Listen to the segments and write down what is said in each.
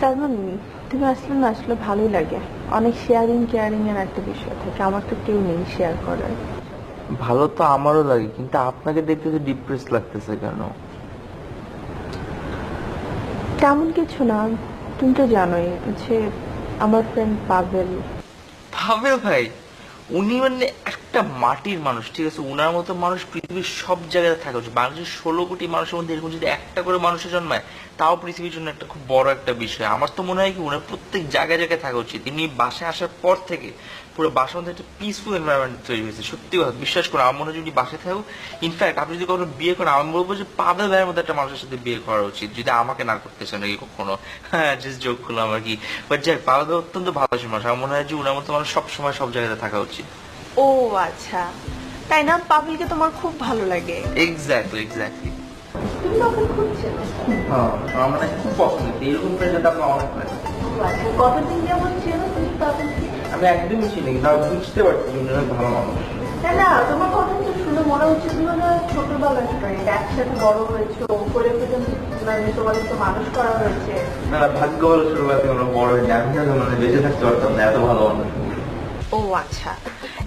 সালমান তুমি আসলে না আসলে ভালোই লাগে। অনেক শেয়ারিং কেয়ারিং এর একটা বিষয় থাকে। আমার তো কেউ নেই শেয়ার করার। ভালো তো আমারও লাগে কিন্তু আপনাকে দেখতে তো ডিপ্রেস লাগতেছে কেন? তেমন কিছু না। তুমি তো জানোই যে আমার ফ্রেন্ড পাবেল পাবেল ভাই উনি মানে একটা মাটির মানুষ, ঠিক আছে? উনার মতো মানুষ পৃথিবীর সব জায়গায় থাকা উচিত। বাংলাদেশের ষোলো কোটি মানুষের মধ্যে এরকম যদি একটা করে মানুষের জন্মায়, তাও পৃথিবীর জন্য একটা খুব বড় একটা বিষয়। আমার তো মনে হয় কি, উনার প্রত্যেক জায়গায় জায়গায় থাকা উচিত। তিনি বাসায় আসার পর থেকে পুরো বাসার মধ্যে একটা পিসফুল এনভায়রনমেন্ট তৈরি হয়েছে। সত্যি কথা, বিশ্বাস করুন, আমার মনে হয় যদি বাসায় থাকো ইনফ্যাক্ট আপনি যদি কখনো বিয়ে করেন, আমি বলব যে পাবেল ভাইয়ের মধ্যে একটা মানুষের সাথে বিয়ে করা উচিত, যদি আমাকে না করতে চান নাকি কখনো। হ্যাঁ জাস্ট জোক করলাম আর কি। বাট যাই পাবেল অত্যন্ত ভালো মানুষ। আমার মনে হয় যে উনার মতো মানুষ সবসময় সব জায়গায় থাকা উচিত। ও আচ্ছা। তাই না? পাবেলকে তোমার খুব ভালো লাগে। এক্স্যাক্টলি এক্স্যাক্টলি তুমি খুঁজছো? হ্যাঁ আমার মানে খুব পছন্দ। এরকম আপনার অনেক লাগে আচ্ছা কতদিন যেমন ছিল তুমি পাবেলকে আমি একদমই চিনি আমি বুঝতে পারছি উনি অনেক ভালো মানুষ। না না তোমার কথা তো শুনে মনে হচ্ছে তুমি না ছোটবেলার ফ্রেন্ড একসাথে বড় হয়েছো করে পর্যন্ত মানে তোমাদের তো মানুষ করা হয়েছে। না না, ভাগ্য ভালো ছোটবেলা থেকে আমরা বড় হয়নি আমি না মানে বেঁচে থাকতে পারতাম না এত ভালো মানুষ। ও আচ্ছা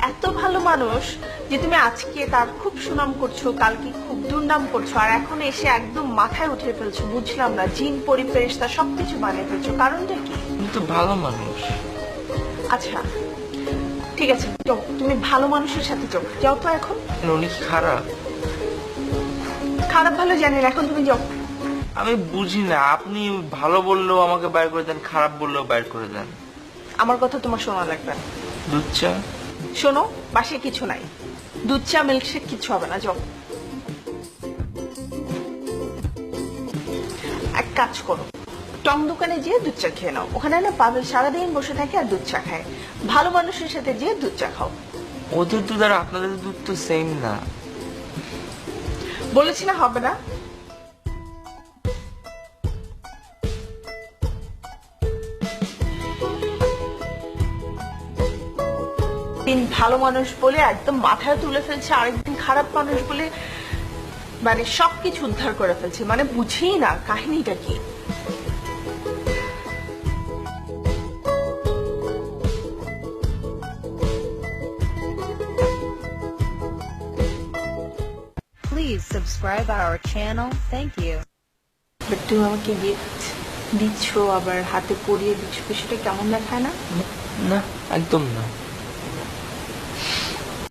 এত ভালো মানুষ যে তুমি আজকে তার খুব সুনাম করছ কালকে খুব দুর্নাম করছ আর এখন এসে একদম মাথায় উঠে ফেলছো বুঝলাম না জিন পরিবেশ তা সবকিছু বানিয়ে ফেলছো কারণটা কি? কিন্তু ভালো মানুষ। আচ্ছা ঠিক আছে যাও তুমি ভালো মানুষের সাথে যাও যাও তো এখন। উনি খারাপ? খারাপ ভালো জানি না এখন তুমি যাও। আমি বুঝি না আপনি ভালো বললেও আমাকে বাইর করে দেন খারাপ বললেও বাইর করে দেন। আমার কথা তোমার শোনা লাগবে না। দুধ চা? শোনো পাশে কিছু নাই। দুধ চা মিল্কশেক কিছু হবে না যাও। এক কাজ করো টং দোকানে যেয়ে দুধ চা খেয়ে নাও। ওখানে না পাবেল সারাদিন বসে থাকে আর দুধ চা খায়। ভালো মানুষের সাথে যেয়ে দুধ চা খাও। ওদের দুধ আর আপনাদের দুধ তো সেম না। বলেছি না হবে না। দিন ভালো মানুষ বলে একদম মাথায় তুলে ফেলছে আরেকদিন খারাপ মানুষ বলে মানে সবকিছু উদ্ধার করে ফেলছে মানে বুঝেই না কাহিনীটা কি Please subscribe our channel. Thank you. But তুমি আমাকে গিফট দিচ্ছ আবার হাতে পরিয়ে দিচ্ছ বিষয়টা কেমন দেখায় না না একদম না